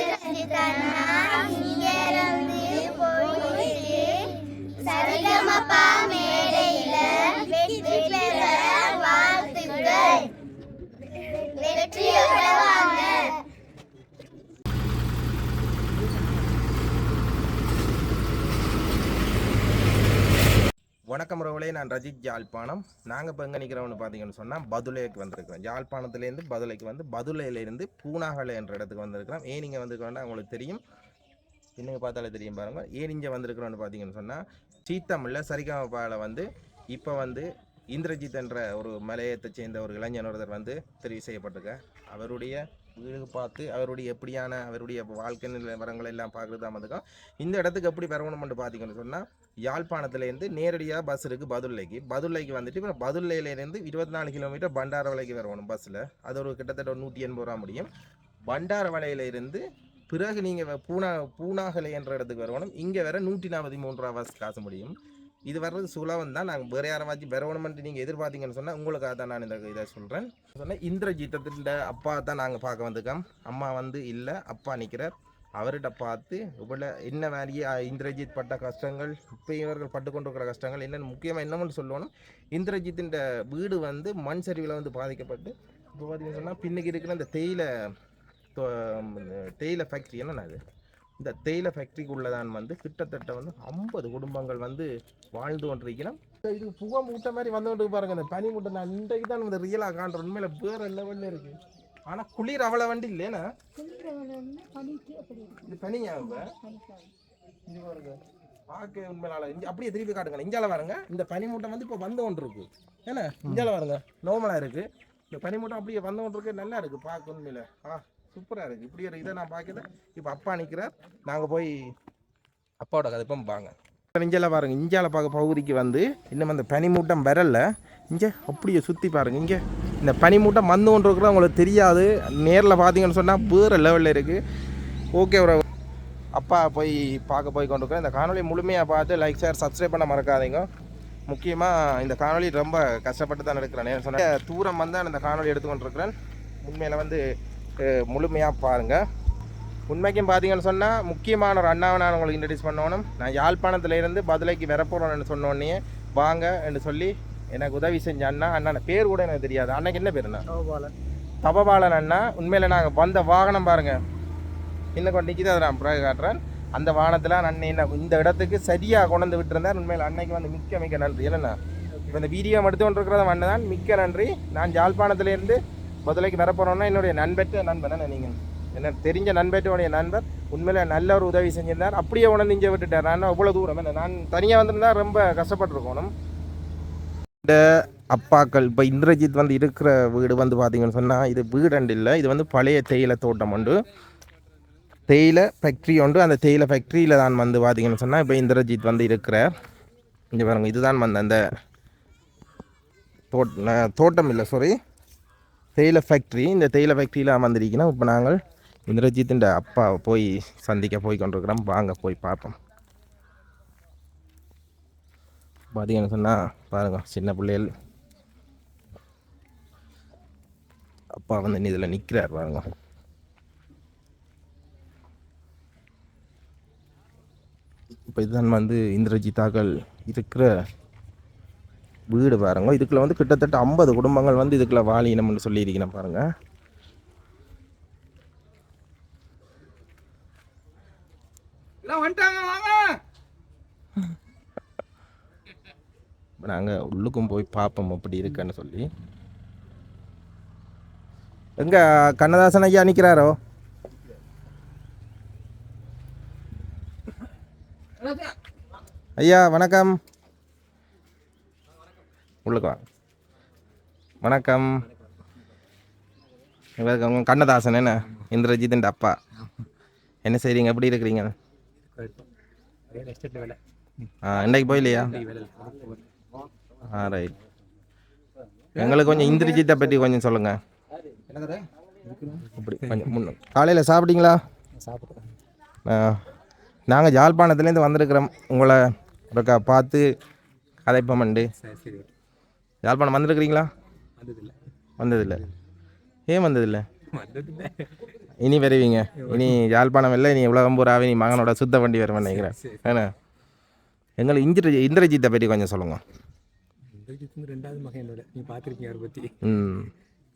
Cita-cita nak வணக்கம் ரவலே நான் ரஜித் யாழ்ப்பாணம். நாங்கள் இப்போ எங்கே நிற்கிறோம்னு பார்த்தீங்கன்னு சொன்னால் பதுலேக்கு வந்திருக்கிறோம். யாழ்ப்பாணத்துலேருந்து பதுலைக்கு வந்து பதுலையிலேருந்து பூனாகலை என்ற இடத்துக்கு வந்திருக்கிறோம். ஏன் இங்கே வந்திருக்கிறோம்னா உங்களுக்கு தெரியும். என்னங்க பார்த்தாலே தெரியும் பாருங்கள் ஏன் இங்கே வந்திருக்கிறோன்னு பார்த்தீங்கன்னு சொன்னால் சீத்தமிழில் சரிகமபாவில் வந்து இப்போ வந்து இந்திரஜித் என்ற ஒரு மலையத்தை சேர்ந்த ஒரு இளைஞர் ஒருத்தர் வந்து தெரிவு செய்யப்பட்டிருக்க அவருடைய வீடு பார்த்து அவருடைய எப்படியான அவருடைய வாழ்க்கை நிலவரங்களை எல்லாம் பார்க்குறது தான் இந்த இடத்துக்கு எப்படி வரணும்னு பார்த்தீங்கன்னு சொன்னால் யாழ்ப்பாணத்துலேருந்து நேரடியாக பஸ் இருக்குது பதுல்லைக்கு. பதுல்லைக்கு வந்துட்டு இப்போ பதுல்லையிலேருந்து இருபத்தி நாலு கிலோமீட்டர் பண்டாரவளைக்கு வரணும் பஸ்ஸில் அது ஒரு கிட்டத்தட்ட ஒரு நூற்றி எண்பது ரூபா முடியும். பண்டாரவளையிலிருந்து பிறகு நீங்கள் பூனா பூனாகலை என்ற இடத்துக்கு வரணும். இங்கே வர நூற்றி நாற்பத்தி மூணு ரூபா பஸ் காசு முடியும். இது வர்றது சுலபம் தான். நாங்கள் வேறு யாராச்சும் வரணுமென்ட்டு நீங்கள் எதிர்பார்த்தீங்கன்னு சொன்னால் உங்களுக்காக தான் நான் இந்த இதை சொல்கிறேன் சொன்னால் இந்திரஜித்தத்தின் அப்பா தான் நாங்கள் பார்க்க வந்திருக்கோம். அம்மா வந்து இல்லை அப்பா நிற்கிறார் அவர்கிட்ட பார்த்து இவ்வளோ என்ன மாதிரியே இந்திரஜித் பட்ட கஷ்டங்கள் இப்போ இவர்கள் பட்டு கொண்டிருக்கிற கஷ்டங்கள் என்னென்னு முக்கியமாக என்னமென்னு சொல்லணும். இந்திரஜித்தின் வீடு வந்து மண் சரிவில் வந்து பாதிக்கப்பட்டு இப்போ பார்த்தீங்கன்னு சொன்னால் பின்னுக்கு இருக்கிற அந்த தேயிலை தேயிலை ஃபேக்ட்ரி என்னண்ணா அது? இந்த தேயிலை ஃபேக்ட்ரிக்குள்ளதான் வந்து கிட்டத்தட்ட வந்து ஐம்பது குடும்பங்கள் வந்து வாழ்ந்து கொண்டிருக்கிறோம். இது புகை மூட்டை மாதிரி வந்து கொண்டு பாருங்க இந்த பனி மூட்டை நான் இன்றைக்கு தான் வந்து ரியலாக காண்றேன். உண்மையில வேற லெவலில் இருக்கு. ஆனால் குளிர் அவ்வளோ வண்டி இல்லைண்ணா இது பனியா? இது பாருங்க. பார்க்க உண்மையில இங்க அப்படியே திருப்பி காட்டுங்க. இஞ்சால பாருங்க. இந்த பனி மூட்டை வந்து இப்போ வந்து கொண்டு இருக்கு ஏன்னா இஞ்சால பாருங்க நார்மலாக இருக்கு. இந்த பனி மூட்டை அப்படியே வந்து கொண்டு இருக்கு நல்லா இருக்கு. பார்க்க உண்மையில. ஆ. சூப்பராக இருக்கு. இப்படி ஒரு இதை நான் பார்க்கல. இப்போ அப்பா நிற்கிறார் நாங்கள் போய் அப்பாவோட கதை இப்போ வாங்க இஞ்சால பாருங்க. இஞ்சால பார்க்க பகுதிக்கு வந்து இன்னும் அந்த பனிமூட்டம் வரல. இங்கே அப்படியே சுற்றி பாருங்க. இங்கே இந்த பனிமூட்டம் வந்து கொண்டு இருக்கிறது உங்களுக்கு தெரியாது. நேரில் பார்த்தீங்கன்னு சொன்னால் வேறு லெவலில் இருக்குது ஓகே ஒரு அப்பா போய் பார்க்க போய் கொண்டிருக்கிறேன் இந்த காணொளி முழுமையாக பார்த்து லைக் ஷேர் சப்ஸ்கிரைப் பண்ண மறக்காதீங்க. முக்கியமாக இந்த காணொளி ரொம்ப கஷ்டப்பட்டு தான் எடுக்கிறேன். சொன்ன தூரம் வந்து இந்த காணொளி எடுத்துக்கொண்டிருக்கிறேன். உண்மையில் வந்து முழுமையாக பாருங்கள் உண்மைக்கும் பார்த்தீங்கன்னு சொன்னால் முக்கியமான ஒரு அண்ணாவை நான் உங்களுக்கு இன்ட்ரடியூஸ் பண்ணணும். நான் யாழ்ப்பாணத்துல இருந்து பதுளைக்கு வரப்போகிறோன்னு சொன்னோடனே வாங்க என்று சொல்லி எனக்கு உதவி செஞ்ச அண்ணா அண்ணா பேர் கூட எனக்கு தெரியாது. அன்னைக்கு என்ன பேருண்ணா தபபாலன் அண்ணா. உண்மையில் நாங்கள் வந்த வாகனம் பாருங்க. இன்னும் கொண்டு நிற்கிது அதை நான் பிறகு காட்டுறேன். அந்த வாகனத்தில் அண்ணன் என்ன இந்த இடத்துக்கு சரியாக கொண்டு வந்து விட்டுருந்தார். உண்மையில் அன்னைக்கு வந்து மிக்க மிக்க நன்றி. என்னண்ணா இப்போ இந்த வீடியோ எடுத்து கொண்டிருக்கிறத அண்ணன் தான். மிக்க நன்றி. நான் யாழ்ப்பாணத்திலேருந்து முதலைக்கு வரப்போகிறோன்னா என்னுடைய நண்பற்ற நண்பன். என்ன நீங்கள் என்ன தெரிஞ்ச நண்பற்றுடைய நண்பர் உண்மையில நல்ல ஒரு உதவி செஞ்சிருந்தார். அப்படியே உணர்ந்து இங்கே விட்டுட்டார். நான் அவ்வளோ தூரம்? என்ன நான் தனியாக வந்திருந்தா ரொம்ப கஷ்டப்பட்டிருக்கணும். இந்த அப்பாக்கள் இப்போ இந்திரஜித் வந்து இருக்கிற வீடு வந்து பார்த்தீங்கன்னு சொன்னால் இது வீடு இல்லை. இது வந்து பழைய தேயிலை தோட்டம் உண்டு. தேயிலை ஃபேக்ட்ரி உண்டு. அந்த தேயிலை ஃபேக்ட்ரியில் தான் வந்து பார்த்தீங்கன்னு சொன்னால் இப்போ இந்திரஜித் வந்து இருக்கிற இங்கே பாருங்கள் இதுதான் வந்து அந்த தோட் தோட்டம் இல்லை சாரி தேயிலை ஃபேக்ட்ரி இந்த தேயிலை ஃபேக்ட்ரியில் வந்திருக்கணும் இப்போ நாங்கள் இந்திரஜித்தின் அப்பா போய் சந்திக்க போய் கொண்டிருக்கிறோம். வாங்க போய் பார்ப்போம். பார்த்தீங்கன்னு சொன்னால் பாருங்க சின்ன பிள்ளைகள். அப்பா வந்து இதில் நிற்கிறார் பாருங்க. இப்போ இதுதான் வந்து இந்திரஜித்தாக்கள் இருக்கிற வீடு பாருங்க. இதுக்குள்ள வந்து கிட்டத்தட்ட ஐம்பது குடும்பங்கள் வந்து இதுக்குள்ள வாழினம்னு சொல்லியிருக்கிறேன் பாருங்க. இப்போ நாங்கள் உள்ளுக்கும் போய் பார்ப்போம் அப்படி இருக்குன்னு சொல்லி. எங்க கண்ணதாசன் ஐயா நிற்கிறாரோ ஐயா வணக்கம். உள்ளுக்கு வாங்க வணக்கம். வணக்கம். கண்ணதாசன் என்ன? இந்திரஜித் அப்பா. என்ன செய்றீங்க? எப்படி இருக்கிறீங்க? ஆ இன்னைக்கு போயிலையா? ஆ ரைட் எங்களுக்கு கொஞ்சம் இந்திரஜித்தை பற்றி கொஞ்சம் சொல்லுங்க. அப்படி கொஞ்சம் முன்ன காலையில் சாப்பிட்டீங்களா? நாங்கள் ஜாழ்ப்பாணத்துலேருந்து வந்திருக்கிறோம். உங்களை ஒருக்கா பார்த்து கதைப்பமண்டு யாழ்ப்பாணம் வந்திருக்கிறீங்களா? வந்ததில்லை. ஏன் வந்ததில்லை? இனி வருவீங்க. இனி யாழ்ப்பாணம் இல்லை இனி உலகம் பூராவே நீ மகனோட சுத்த வண்டி வருவேன் நினைக்கிறேன். ஏன்னா எங்களுக்கு இந்திர இந்திரஜித்தை பற்றி கொஞ்சம் சொல்லுங்க. இந்திரஜித் ரெண்டாவது மகன் என்னோட. நீ பார்த்துருக்கீங்க அவரை பற்றி ம்.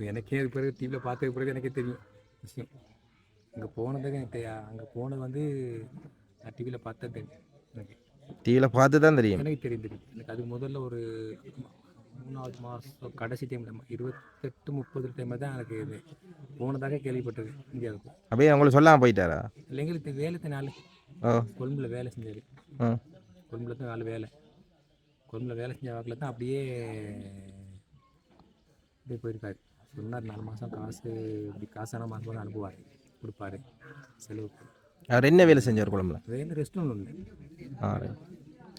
எனக்கே அது பிறகு டிவியில் பார்த்ததுக்கு பிறகு எனக்கே தெரியும் விஷயம். அங்கே போனதுக்கு எனக்கு அங்கே போனது வந்து நான் டிவியில் பார்த்தது எனக்கு. டிவியில் பார்த்து தான் தெரியும். எனக்கு தெரியும் தெரியும். எனக்கு அது முதல்ல ஒரு மூணாவது மாதம் கடைசி டைமில் இருபத்தெட்டு முப்பது டைமில் தான் எனக்கு இது போனதாக கேள்விப்பட்டது இந்தியாவுக்கு. அப்படியே உங்களுக்கு சொல்லாமல் போயிட்டாரா? இல்லைங்களுக்கு வேலை நாள் கொழும்புல வேலை செஞ்சார் ம் கொழும்புல தான் நாலு வேலை. கொழும்புல வேலை செஞ்ச வாக்கில் தான் அப்படியே அப்படியே போயிருக்காரு. சொன்னார் நாலு மாதம் காசு இப்படி காசான மாதம் அனுப்புவார். கொடுப்பாரு. செலவுக்கு. அவர் என்ன வேலை செஞ்சார் குழம்புல? வேலை ரெஸ்டாரண்ட் உண்டு ஆ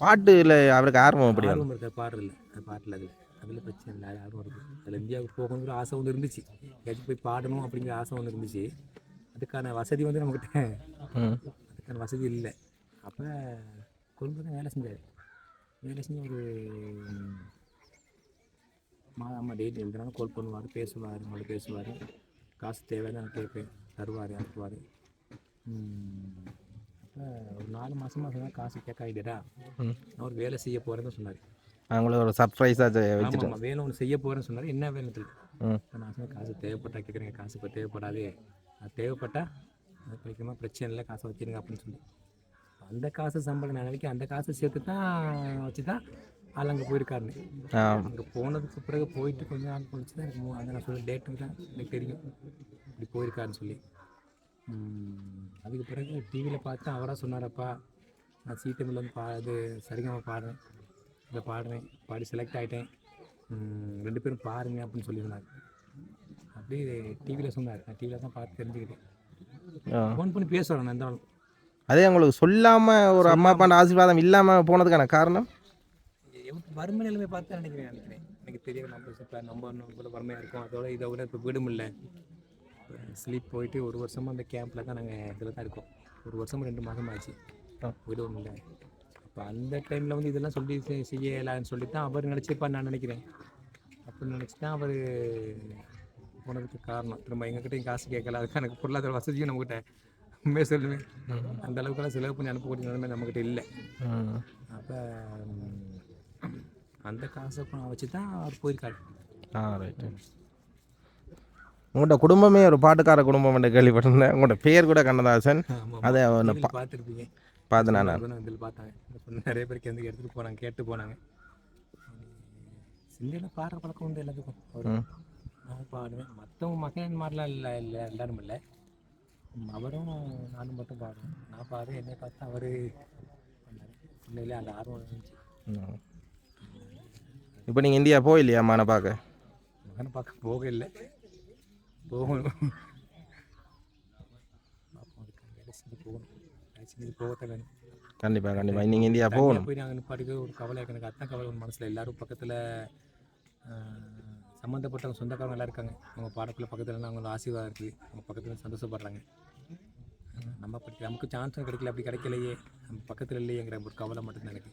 பாட்டில் அவருக்கு ஆர்வம் அப்படி ஆர்வம் இருக்க பாடல அது பாட்டில் அது அதில் பிரச்சனை இல்லை ஆர்வம் இருக்குது அதில் இந்தியாவுக்கு போகணுங்கிற ஆசை ஒன்று இருந்துச்சு. எங்கேயாச்சும் போய் பாடணும் அப்படிங்கிற ஆசை ஒன்று இருந்துச்சு. அதுக்கான வசதி வந்து நம்மக்கிட்ட அதுக்கான வசதி இல்லை. அப்போ கொண்டு தான் வேலை செஞ்சார். வேலை செஞ்சு ஒரு மா அம்மா டெய்லி எழுதுனாலும் கால் பண்ணுவார் பேசுவார் நம்மளோட பேசுவார். காசு தேவைன்னு நான் கேட்பேன். தருவார் அனுப்புவார். அப்போ ஒரு நாலு மாதமாக சொன்னால் காசு கேட்காதடா. நான் ஒரு வேலை செய்ய போகிறேன்னு சொன்னார். அவங்கள ஒரு சர்ப்ரைஸாக ஆமாம் வேலை ஒன்று செய்ய போகிறேன்னு சொன்னார். என்ன வேலை தெரியல. ம். நான் சொன்னேன் காசு தேவைப்பட்டா கேட்குறேங்க காசு இப்போ தேவைப்படாது. அது தேவைப்பட்டா அது படிக்கமா? பிரச்சனை இல்லை. காசை வச்சிருங்க அப்படின்னு சொல்லி அந்த காசு சம்பளம் நினைக்க அந்த காசு சேர்த்து தான் வச்சு தான் ஆள் அங்கே போயிருக்காருன்னு அங்கே போனதுக்கு பிறகு போயிட்டு கொஞ்ச நாள் கழிச்சு தான் எனக்கு அந்த நான் சொல்ல டேட்டு தான் எனக்கு தெரியும். இப்படி போயிருக்காருன்னு சொல்லி. அதுக்கு பிறகு டிவியில் பார்த்து அவராக சொன்னாரப்பா. நான் சீட்டமில் வந்து பா இது சரிகமாக பாடுறேன். இதை பாடுறேன். பாடி செலக்ட் ஆகிட்டேன் ரெண்டு பேரும் பாருங்க அப்படின்னு சொல்லி சொன்னார் அப்படி டிவியில் சொன்னார். நான் டிவியில் தான் பார்த்து தெரிஞ்சுக்கிட்டேன். ஃபோன் பண்ணி பேசுகிறேன் நான் இருந்தாலும். அதே உங்களுக்கு சொல்லாமல் ஒரு அம்மா அப்பாண்ட ஆசீர்வாதம் இல்லாமல் போனதுக்கான காரணம்? வறுமை நிலைமை பார்த்து நினைக்கிறேன் நினைக்கிறேன். எனக்கு தெரியும் நம்ம இப்போ நம்ம இவ்வளோ வறுமையாக இருக்கோம். அதோட இதை விட இப்போ வீடும் இல்லை ஸ்லீப் போயிட்டு ஒரு வருஷமாக அந்த கேம்பில் தான் நாங்கள் இதில் தான் இருக்கோம். ஒரு வருஷம் ரெண்டு மாதம் ஆச்சு. வீடும் இல்லை அப்போ அந்த டைமில் வந்து இதெல்லாம் சொல்லி செய்யலான்னு சொல்லி தான் அவர் நினச்சிருப்பான்னு நான் நினைக்கிறேன். அப்படின்னு நினச்சி தான் அவர் போனதுக்கு காரணம். திரும்ப எங்ககிட்டயும் காசு கேட்கல. அதுக்கு எனக்கு பொருளாதார வசதியும் நம்மக்கிட்ட உண்மையாக சொல்லுவேன். அந்த அளவுக்குலாம் செலவு பண்ணி அனுப்பக்கூடிய நிலைமை நம்மக்கிட்ட இல்லை. அப்போ அந்த காசை பணம் வச்சு தான் அவர் போயிருக்காரு. ஆ ரைட்டு குடும்பமே ஒரு பாட்டுக்கார குடும்பம் என்று கேள்விப்பட்டிருந்தேன். உங்களோட பேர் கூட கண்ணதாசன். அதை பார்த்துருப்பீங்க. பார்த்து நான்? இதில் பார்த்தாங்க. இப்ப நிறைய பேருக்கு எந்த எடுத்துகிட்டு போனாங்க கேட்டு போனாங்க. சிந்தையில் பாடுற பழக்கம் உண்டு எல்லாத்துக்கும். ம். நான் பாடுவேன். மற்றவங்க மகன் மாதிரிலாம் இல்லை இல்லை எல்லாரும் இல்லை. அவரும் நானும் மட்டும் பாடுவேன். நான் பாடுறேன் என்னை பார்த்து அவர் உண்மையிலே அந்த ஆர்வம் இருந்துச்சு. இப்போ நீங்கள் இந்தியா போயில்லையா அம்மானை பார்க்க? மகனை பார்க்க போக இல்லை போகணும் பார்ப்போம் அதுக்கு வேலை செஞ்சு போகணும் செஞ்சு போகத்தான் வேணும். கண்டிப்பாக கண்டிப்பாக நீங்கள் இந்தியா போகணும். போய் நாங்கள் நிப்பாட்டிக்க ஒரு கவலை. எனக்கு அதான் கவலை ஒரு மனசில். எல்லாரும் பக்கத்தில் சம்மந்தப்பட்டவங்க சொந்தக்காரங்க எல்லாம் இருக்காங்க. நம்ம பாடக்குள்ள பக்கத்தில் அவங்களோட ஆசீர்வாதம் இருக்குது. நம்ம பக்கத்தில் சந்தோஷப்படுறாங்க. நம்ம படிக்க நமக்கு சான்ஸும் கிடைக்கல அப்படி கிடைக்கலையே. நம்ம பக்கத்தில் இல்லையேங்கிற ஒரு கவலை மட்டும்தான் எனக்கு.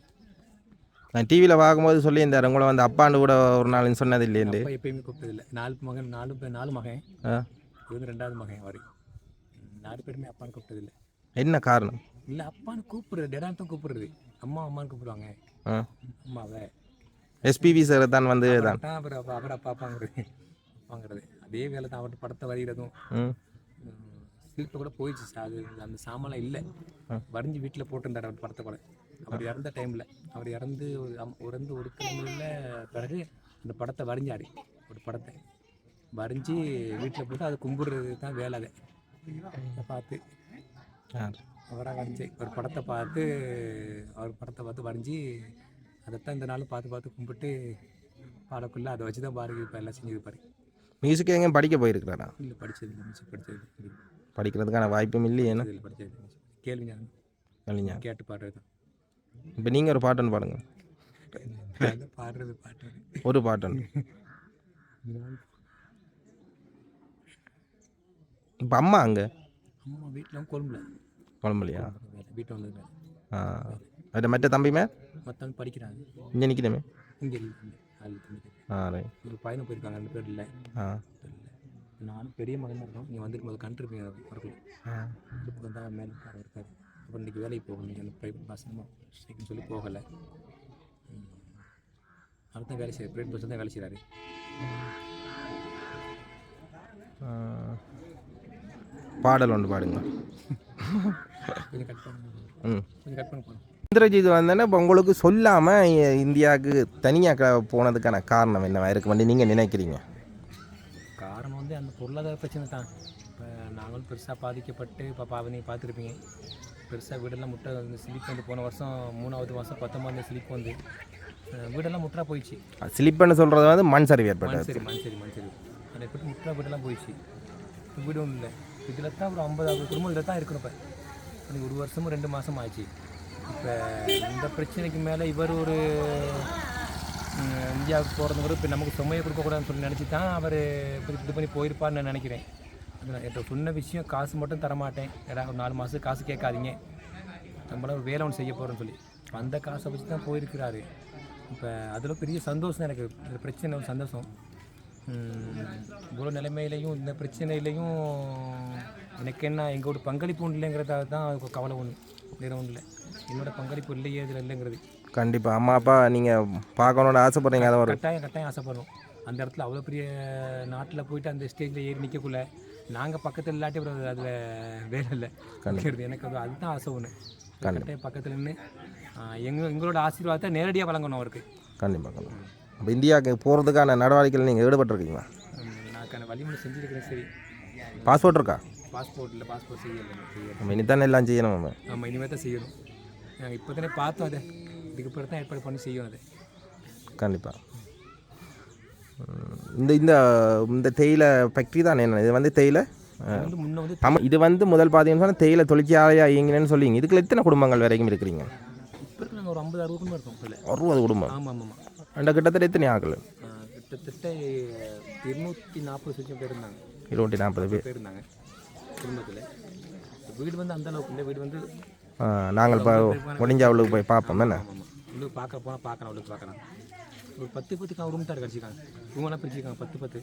நான் டிவியில் பார்க்கும்போது சொல்லியிருந்தார் உங்களை வந்து அப்பாண்டு கூட ஒரு நாள்னு சொன்னது அப்பா எப்பயுமே கூப்பிட்டதில்லை நாலு மகன் நாலு பேர் நாலு மகன். இது வந்து ரெண்டாவது மகன் அவர். நாலு பேருமே அப்பான்னு கூப்பிட்டதில்லை என்ன காரணம்? இல்லை அப்பான்னு கூப்பிடுறது டெடான்ட்டும் கூப்பிடுறது. அம்மா அம்மான்னு கூப்பிடுவாங்க. அம்மாவை. எஸ்பிபி சார் தான் வந்து தான். தான் அவர் அப்பா அப்பாங்கிறது அப்பாங்கிறது அதே வேலை தான் அவர்கிட்ட படத்தை வரைகிறதும். ம். சில்ப கூட போயிடுச்சு சார் அது அந்த சாமான்லாம் இல்லை. வரைஞ்சி வீட்டில் போட்டிருந்தார் அவர் படத்தை கூட. அவர் இறந்த டைமில் அவர் இறந்து ஒரு இறந்து ஒரு கிழமையில் பிறகு அந்த படத்தை வரைஞ்சாரு. ஒரு படத்தை. வரைஞ்சி வீட்டில் போட்டு அதை கும்பிடுறது தான் வேலை அதை. பார்த்து. அவராக வரைஞ்சி ஒரு படத்தை பார்த்து அவர் படத்தை பார்த்து வரைஞ்சி அதைத்தான் இந்த நாளும் பார்த்து பார்த்து கும்பிட்டு பாடக்குள்ள அதை வச்சு தான் பாருங்க இப்போ எல்லாம் செஞ்சுருப்பாரு மியூசிக் எங்கேயும் படிக்க போயிருக்கிறாரா? இல்லை படித்தது இல்லை மியூசிக் படித்தது படிக்கிறதுக்கான வாய்ப்பும் இதில் படித்தது கேள்வி ஞானம் இல்லைங்க கேட்டு பாடுறது. தான் இப்போ நீங்கள் ஒரு பாட்டுன்னு பாடுங்க. பாடுறது பாடுறது ஒரு பாட்டுன்னு இப்போ அம்மா அங்கே? அம்மா வீட்டில் கொழும்புல குழம்புலையா? வீட்டில் வந்து ஆ. அது மற்ற தம்பிமே மற்றவங்க படிக்கிறாங்க. இங்கே நிற்கணுமே இங்கே தம்பி ஆ ரைட் ஒரு பையனை போயிருக்காங்க ரெண்டு பேர் இல்லை. ஆ. நானும் பெரிய மகன் இருக்கோம். நீ வந்துட்டு முதல் கண்டிருப்பீங்க அவர்கள் இப்போ தான் மேலே இருக்காரு. அப்புறம் இன்றைக்கி வேலைக்கு போகணும். நீங்கள் அந்த ப்ரைவேட் பஸ்ஸுமா சைக்கிள் சொல்லி போகலை. தான் வேலை செய்ய ப்ரைவேட் பஸ்ஸில் தான் வேலை செய்கிறாரு பாடல் ஒன்று பாடுங்க. இந்திரஜித் வந்தோன்னே இப்போ உங்களுக்கு சொல்லாமல் இந்தியாவுக்கு தனியாக போனதுக்கான காரணம் என்னவா இருக்கு வந்து நீங்கள் நினைக்கிறீங்க? காரணம் வந்து அந்த பொருளாதார பிரச்சனை தான். இப்போ நாங்களும் பெருசாக பாதிக்கப்பட்டு இப்போ பாவனி பார்த்துருப்பீங்க. பெருசாக வீடெல்லாம் முட்டை வந்து ஸ்லிப் வந்து போன வருஷம் மூணாவது மாதம் பத்தொம்பது ஸ்லிப் வந்து. வீடெல்லாம் முட்டா போயிடுச்சு. ஸ்லிப்புன்னு சொல்கிறது வந்து மண் சரிவு ஏற்பட்டது. சரி மண் சரி மண் சரி அதை எப்படி முட்டா வீடெல்லாம் போயிடுச்சு. இப்போ வீடு ஒன்றும் இல்லை. இதில் தான் ஒரு ஐம்பது அறுபது குடும்பம் இதில் தான் இருக்கணும் பண்ணி ஒரு வருஷமும் ரெண்டு மாதம் ஆச்சு. இப்போ இந்த பிரச்சனைக்கு மேலே இவர் ஒரு இந்தியாவுக்கு போகிறது கூட இப்போ நமக்கு சுமையை கொடுக்கக்கூடாதுன்னு சொல்லி நினச்சி தான் அவர் இது பண்ணி போயிருப்பார்னு நான் நினைக்கிறேன். நான் இப்போ சொன்ன விஷயம் காசு மட்டும் தரமாட்டேன். ஏடா ஒரு நாலு மாதம் காசு கேட்காதீங்க. நம்மளால் ஒரு வேலை ஒன்று செய்ய போகிறோன்னு சொல்லி. அந்த காசை வச்சு தான் போயிருக்கிறாரு. இப்போ அதில் பெரிய சந்தோஷம் எனக்கு. இந்த பிரச்சனை ஒரு சந்தோஷம் இவ்வளோ நிலைமையிலையும் இந்த பிரச்சனையிலையும் எனக்கு என்ன எங்களோட பங்களிப்பு ஒன்றும் இல்லைங்கிறதாக தான் கவலை ஒன்று வேறு ஒன்றும் இல்லை. என்னோட பங்களிப்பு இல்லையே இதில் இல்லைங்கிறது. கண்டிப்பாக அம்மா அப்பா நீங்கள் பார்க்கணுன்னு ஆசைப்படுறீங்க அதை ஒரு கட்டாயம் கட்டாயம் ஆசைப்படுறோம். அந்த இடத்துல அவ்வளோ பெரிய நாட்டில் போயிட்டு அந்த ஸ்டேஜில் ஏறி நிற்கக்குள்ள நாங்கள் பக்கத்தில் இல்லாட்டி அப்புறம் அதில் வேலை இல்லை. நிற்கிறது எனக்கு அது அதுதான் ஆசை ஒன்று கட்டாயம் பக்கத்தில் நின்று எங்க எங்களோட ஆசீர்வாதத்தை நேரடியாக வழங்கணும் அவருக்கு. கண்டிப்பாக கண்டிப்பாக அப்போ இந்தியாவுக்கு போகிறதுக்கான நடவடிக்கைகள் நீங்கள் ஈடுபட்டிருக்கீங்களா? நான் வழிமுறை செஞ்சுருக்கிறேன் சரி. பாஸ்போர்ட் இருக்கா? பாஸ்போர்ட் இல்லை பாஸ்போர்ட் செய்யலை. நம்ம இனித்தானே எல்லாம் செய்யணும் நம்ம. ஆமாம் இனிமேல் தான் செய்யணும். நாங்கள் இப்போ தானே பார்த்தோம் அதை. இதுக்கு பிறகு தான் ஏற்பாடு பண்ணி செய்யணும் அதை. கண்டிப்பாக இந்த இந்த இந்த தேயிலை ஃபேக்ட்ரி தான் என்ன இது வந்து தேயிலை? இது வந்து முதல் பார்த்தீங்கன்னு சொன்னால் தேயிலை தொழிற்சாலையாக இயங்கினேன்னு சொல்லிங்க. இதுக்குள்ள எத்தனை குடும்பங்கள் வரைக்கும் இருக்கிறீங்க? ஒரு ஐம்பது அறுபது குடும்பம் இருக்கோம் அறுபது குடும்பம்? ஆமாம் ஆமாம் ஆமாம் அந்த கிட்டத்தட்ட எத்தனை ஆகல கிட்டத்தட்ட இருநூற்றி நாற்பது பேர் இருந்தாங்க. இருபத்தி நாற்பது பேர் இருந்தாங்க. குடும்பத்தில் வீடு வந்து அந்த அளவுக்கு இல்லை. வீடு வந்து நாங்கள் இப்போ முடிஞ்சாவுளுக்கு போய் பார்ப்போம். என்ன? உள்ளுக்கு பார்க்க போனால் பார்க்கலாம் உள்ளுக்கு பார்க்கலாம். ஒரு பத்து பத்துக்கு ரூம் தான் கிடச்சிருக்காங்க ரூமெல்லாம் பிரிச்சிருக்காங்க பத்து பத்து.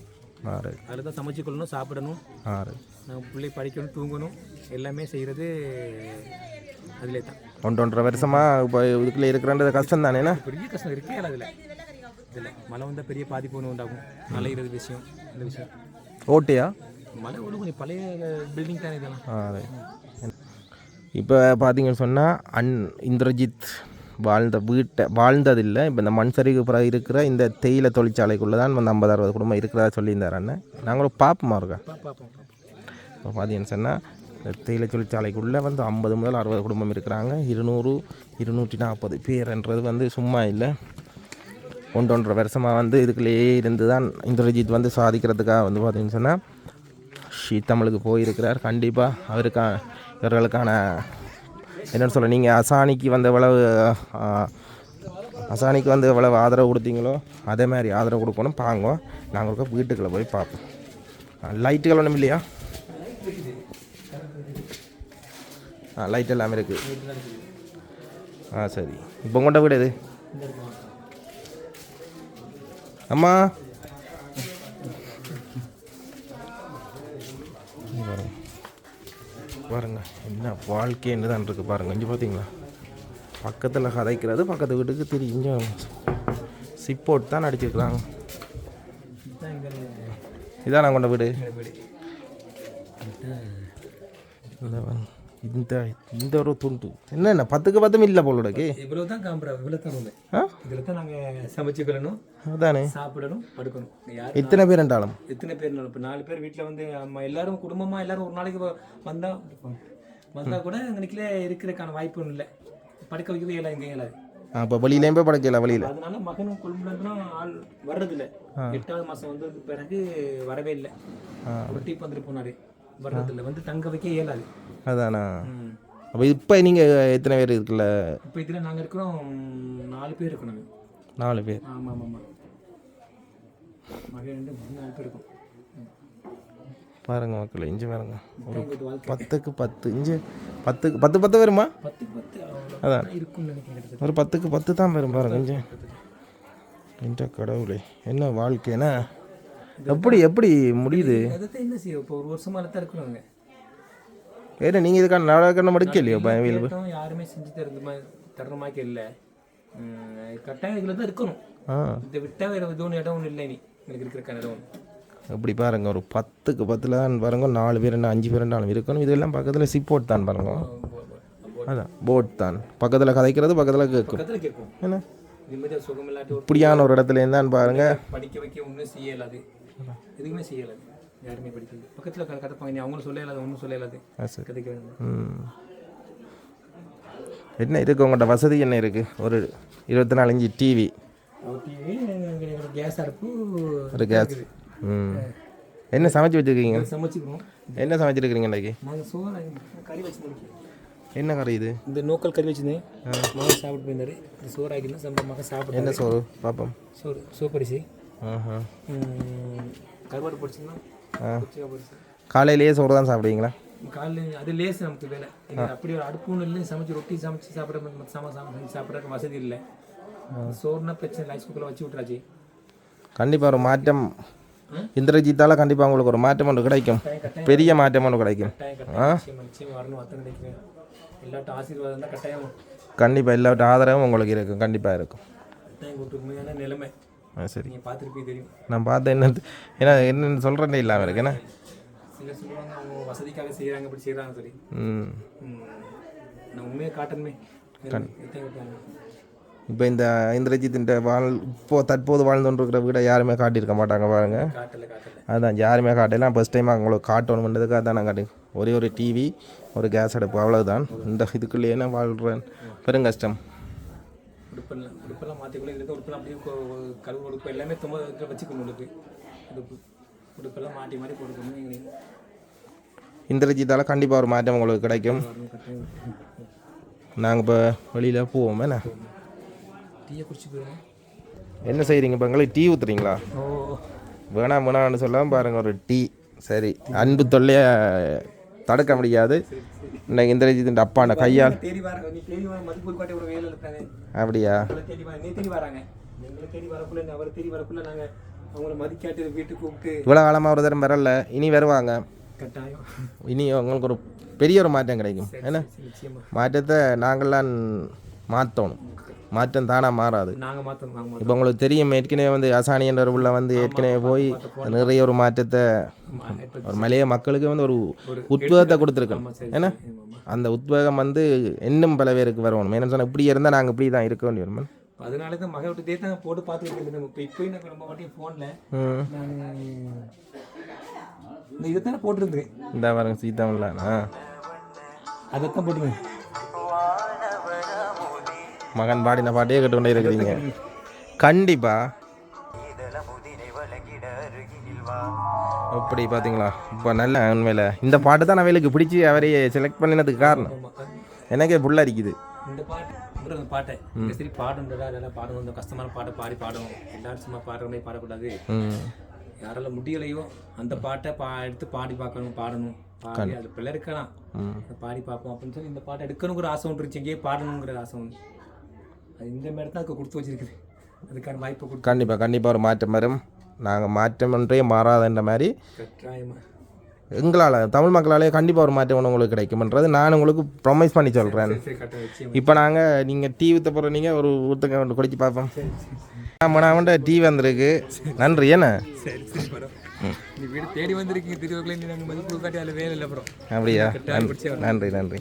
ஆறு அதில் தான் சமைச்சு கொள்ளணும் சாப்பிடணும். ஆறு நம்ம பிள்ளை படிக்கணும் தூங்கணும். எல்லாமே செய்கிறது அதிலே தான். ஒன்று ஒன்றரை வருஷமாக இப்போ இதுக்குள்ளே இருக்கிறன்றது கஷ்டம் தானேண்ணா பெரிய கஷ்டம் இருக்கே இல்லை அதில். இதில் மழை வந்தால் பெரிய பாதிப்பு ஒன்று உண்டாகும். நலைகிறது விஷயம் இந்த விஷயம். ஓட்டியா? ஒன்று கொஞ்சம் பழைய பில்டிங் தானே இதெல்லாம்? இப்போ பார்த்தீங்கன்னு சொன்னால் அன் இந்திரஜித் வாழ்ந்த வீட்டை வாழ்ந்ததில்லை. இப்போ இந்த மண் சரிவுக்கு பிறகு இருக்கிற இந்த தேயிலை தொழிற்சாலைக்குள்ளே தான் வந்து ஐம்பது அறுபது குடும்பம் இருக்கிறதா சொல்லியிருந்தார் அண்ணன். நாங்களும் பார்ப்போமா இருக்கா இப்போ பார்த்தீங்கன்னு சொன்னால் இந்த தேயிலை தொழிற்சாலைக்குள்ளே வந்து ஐம்பது முதல் அறுபது குடும்பம் இருக்கிறாங்க. இருநூறு இருநூற்றி நாற்பது பேர்ன்றது வந்து சும்மா இல்லை. ஒன்றொன்றரை வருஷமாக வந்து இதுக்குள்ளேயே இருந்து தான் இந்திரஜித் வந்து சாதிக்கிறதுக்காக வந்து பார்த்தீங்கன்னு சொன்னால் தமிழுக்கு போயிருக்கிறார். கண்டிப்பாக அவருக்கா இவர்களுக்கான என்னென்னு சொல்ல நீங்கள் அசானிக்கு வந்த எவ்வளவு அசானிக்கு வந்து எவ்வளவு ஆதரவு கொடுத்தீங்களோ அதே மாதிரி ஆதரவு கொடுக்கணும். பாங்கோ நாங்கள் இருக்க வீட்டுக்குள்ளே போய் பார்ப்போம். லைட்டுகள் ஒன்றும் இல்லையா? ஆ லைட் எல்லாமே இருக்குது ஆ சரி. இப்போ உங்கள்கிட்ட வீடு எது? அம்மா இங்க பாருங்க. பாருங்க என்ன வாழ்க்கைன்னு தான் இருக்குது பாருங்க. இங்கே பார்த்தீங்களா பக்கத்தில் கதைக்கிறது பக்கத்து வீட்டுக்கு தெரியும். இங்கே சிப்போட் தான் அடிச்சிருக்கிறாங்க இதான் நான் கொண்ட வீடு. இந்த. இந்த ஒரு துண்டு. என்னென்ன? பத்துக்கு பத்தும் இல்லை போலோடக்கு. இவ்வளோ தான் காம்பரா இவ்வளோ தான் ஆ? இதில் தான் நாங்கள் சமைச்சுக்கொள்ளணும் அதானே. சாப்பிடணும் படுக்கணும். யார்? எத்தனை பேர் ரெண்டாலும் எத்தனை பேர் இப்போ நாலு பேர் வீட்டில் வந்து நம்ம எல்லாரும் குடும்பமாக எல்லாரும் ஒரு நாளைக்கு வ- வந்தா வந்தால் கூட எங்களுக்குள்ள இருக்கிறதுக்கான வாய்ப்பு ஒன்றும் இல்லை. படுக்க வைக்கவே இயலாது எங்கேயும் இயலாது. அப்போ வெளியிலேயும் போய் படைக்கல வழியில் அதனால மகனும் கொழும்புல ஆள் வர்றதில்ல. எட்டாவது மாதம் வந்ததுக்கு பிறகு வரவே இல்லை. ஒரு டீப் வந்துட்டு போனாரு. வர்றதில்ல. வந்து தங்க வைக்க இயலாது. அதானா? அப்போ இப்போ நீங்கள் எத்தனை பேர் இருக்குல்ல? இப்போ இதில் நாங்கள் இருக்கிறோம் நாலு பேர் இருக்கோம் நாங்கள் நாலு பேர். ஆமாம் ஆமாம் ஆமாம் மகன் ரெண்டு மூணு நாலு பேர் இருக்கும். பாருங்க மக்கள் இஞ்சி பாருங்க. ஒரு பத்துக்கு பத்து. இஞ்சி பத்துக்கு பத்து பத்து வருமா? அதான். ஒரு பத்துக்கு பத்து தான் வரும் பாருங்க இஞ்சி. இந்த கடவுளே. என்ன வாழ்க்கைனா? எப்படி எப்படி முடியுது? என்ன செய்யும் இப்போ ஒரு வருஷமா தான் இருக்கிறாங்க ஏன்னா நீங்கள் இதுக்கான நடக்கணும் மடிக்கலையோ பயவில் கேட்டோம், யாருமே செஞ்சு தருந்த மாதிரி தர்ற மாதிரி இல்லை கட்டாயம் இதில் தான் இருக்கணும். ஆ. இதை விட்டா வேற எதுவும் இடம் ஒன்றும் இல்லை நீ எனக்கு இருக்கிற இடம் ஒன்று இப்படி பாருங்க ஒரு பத்துக்கு பத்தில் தான் பாருங்க நாலு பேர் என்ன அஞ்சு பேர் நாலு இருக்கணும். இதெல்லாம் பக்கத்தில் சிப்போர்ட் தான் பாருங்க. அதான் போட் தான். பக்கத்தில் கதைக்கிறது பக்கத்தில் கேட்கும். என்ன? இப்படியான ஒரு இடத்துல இருந்தான்னு பாருங்க. படிக்க வைக்க ஒன்றும் செய்ய இயலாது எதுவுமே செய்ய இயலாது யாருமே படிக்கிறது பக்கத்தில் கதைப்பாங்க நீ அவங்களும் சொல்ல இயலாது ஒன்றும் சொல்ல சரி. கதைக்க. என்ன இருக்கு உங்கள்கிட்ட வசதி என்ன இருக்கு? ஒரு இருபத்தி நாலு இன்ச்சு டிவி டிவி கேஸ் அடுப்பு ஒரு கேஸ் ம். என்ன சமைச்சு வச்சுருக்கீங்க? சமைச்சுக்கிறோம் என்ன சமைச்சிருக்கிறீங்க இன்னைக்கு? நாங்கள் கறி வச்சு முடிக்கிறோம் என்ன கறி இது? இந்த நோக்கல் கறி வச்சிருந்தேன். மகன் சாப்பிட்டு போயிருந்தாரு. இந்த சோறு ஆக்கினா சம்ப மகன் சாப்பிட்டு என்ன சோறு? பாப்போம். சோறு சோப்பரிசி ஆஹா. கருவாடு படிச்சுன்னா படிச்சு காலையிலேயே சோறு தான் சாப்பிடுவீங்களா? காலையில் அது லேஸ் நமக்கு வேலை. அப்படி ஒரு அடுப்புன்னு இல்லை சமைச்சு ரொட்டி சமைச்சு சாப்பிட சாமான் சமைச்சு சாப்பிட்றதுக்கு வசதி இல்லை. சோறுனா பிரச்சனை ரைஸ் குக்கரில் வச்சு விட்றாச்சு கண்டிப்பாக ஒரு மாற்றம். இந்திரஜித்தால கண்டிப்பாக உங்களுக்கு ஒரு மாற்றம் ஒன்று கிடைக்கும். பெரிய மாற்றம் ஒன்று கிடைக்கும். எல்லாட்டும் ஆசீர்வாதம் தான் கட்டாயம். கண்டிப்பாக எல்லாட்ட ஆதரவும் உங்களுக்கு இருக்கும். கண்டிப்பாக இருக்கும். நிலைமை. சரி. பார்த்துருப்பீங்க தெரியும். நான் பார்த்தேன் என்ன ஏன்னா என்னென்னு சொல்கிறேன்னே இல்லாமல் இருக்கு என்ன? சிலர் சொல்லுவாங்க அவங்க வசதிக்காக செய்கிறாங்க இப்படி செய்கிறாங்க சொல்லி. ம். நான் காட்டணுமே. இப்போ இந்த இந்திரஜித்தின் வாழ் இப்போ தற்போது வாழ்ந்து கொண்டிருக்கிற வீடை யாருமே காட்டியிருக்க மாட்டாங்க பாருங்க. அதான் யாருமே காட்டலாம் ஃபஸ்ட் டைம் உங்களுக்கு காட்டணுன்றதுக்காக தான் நான் காட்டு ஒரே ஒரு டிவி ஒரு கேஸ் அடுப்பு அவ்வளவுதான். இந்த இதுக்குள்ளேயே நான் வாழ்கிறேன் பெருங்கஷ்டம். உடுப்பெல்லாம் உடுப்பெல்லாம் மாற்றிக்குள்ள இருக்க உடுப்பெல்லாம் அப்படியே கழுவு உடுப்பு எல்லாமே தும்ப வச்சுக்கணும் உடுப்பு. உடுப்பு உடுப்பெல்லாம் மாட்டி மாட்டி போட்டுக்கணும் எங்களுக்கு இந்திரஜித்தால் கண்டிப்பாக ஒரு மாற்றம் உங்களுக்கு கிடைக்கும். நாங்கள் இப்போ வெளியில் போவோம் என்ன? டீயை குடிச்சு என்ன செய்கிறீங்க இப்போ எங்களுக்கு டீ ஊற்றுறீங்களா வேணாம் வேணாம்னு சொல்லாமல் பாருங்கள் ஒரு டீ. சரி அன்பு தொல்லையை தடுக்க முடியாது. இன்னைக்கு இந்திரஜித்தின் அப்பாண்ட கையால். அப்படியா? இவ்வளோ காலமாக ஒரு தரம் வரல. இனி வருவாங்க. இனி உங்களுக்கு ஒரு பெரிய ஒரு மாற்றம் கிடைக்கும். என்ன? மாற்றத்தை நாங்கள்லாம் மாற்றணும் மாற்றம் தானாக மாறாது. இப்போ உங்களுக்கு தெரியும் ஏற்கனவே வந்து அசானி என்ற உள்ள வந்து ஏற்கனவே போய் நிறைய ஒரு மாற்றத்தை ஒரு மலைய மக்களுக்கு வந்து ஒரு உத்வேகத்தை கொடுத்துருக்கணும். ஏன்னா அந்த உத்வேகம் வந்து இன்னும் பல பேருக்கு வரணும். என்ன சொன்னால் இப்படி இருந்தால் நாங்கள் இப்படி தான் இருக்க வேண்டி வரும் அதனால தான் மகன் விட்டு தான் போட்டு பார்த்துக்கிட்டு இப்போ இப்போ ரொம்ப வாட்டியும் ஃபோனில் நான் இந்த இதை தானே போட்டிருந்தேன். இந்த பாருங்க சீதாமல்லாண்ணா அதைத்தான் போட்டுருந்தேன். மகன் பாடின பாட்டையே கேட்டுக்கொண்டே இருக்கிறீங்க. கண்டிப்பா. அப்படி பார்த்தீங்களா இப்போ நல்ல உண்மையில். இந்த பாட்டு தான் அவளுக்கு பிடிச்சி அவரையே செலக்ட் பண்ணினதுக்கு காரணம். எனக்கே புள்ள அடிக்குது. இந்த பாட்டு இந்த பாட்டை சரி பாடுன்றதா அதெல்லாம் பாடணும் இந்த கஷ்டமான பாட்டை பாடி பாடணும் எல்லாரும் சும்மா பாடுற மாதிரி பாடக்கூடாது. யாரால முடியலையோ அந்த பாட்டை பா எடுத்து பாடி பார்க்கணும் பாடணும். பாடி அது பிள்ளை இருக்கலாம். பாடி பார்ப்போம் அப்படின்னு சொல்லி இந்த பாட்டை எடுக்கணுங்கிற ஆசை ஒன்று இருந்துச்சு. எங்கேயே பாடணுங்கிற ஆசை ஒன்று. அது இந்த மாதிரி தான் அதுக்கு கொடுத்து வச்சிருக்குது. அதுக்கான வாய்ப்பை கொடுத்து. கண்டிப்பாக கண்டிப்பாக ஒரு மாற்றம் வரும். நாங்கள் மாற்றம் ஒன்றே மாறாதுன்ற மாதிரி கட்டாயமா. எங்களால் தமிழ் மக்களாலே கண்டிப்பாக ஒரு மாற்றம் ஒன்று உங்களுக்கு கிடைக்கும்ன்றது நான் உங்களுக்கு ப்ரொமைஸ் பண்ணி சொல்கிறேன் இப்போ நாங்கள் நீங்கள் டீ ஊற்ற போகிற நீங்கள் ஒரு ஊற்றுங்க ஒன்று குடிச்சு பார்ப்போம். ஆமாம் நான் அவன்கிட்ட டீ வந்திருக்கு. நன்றி என்ன? தேடி வந்திருக்கீங்க அப்படியா? நன்றி நன்றி.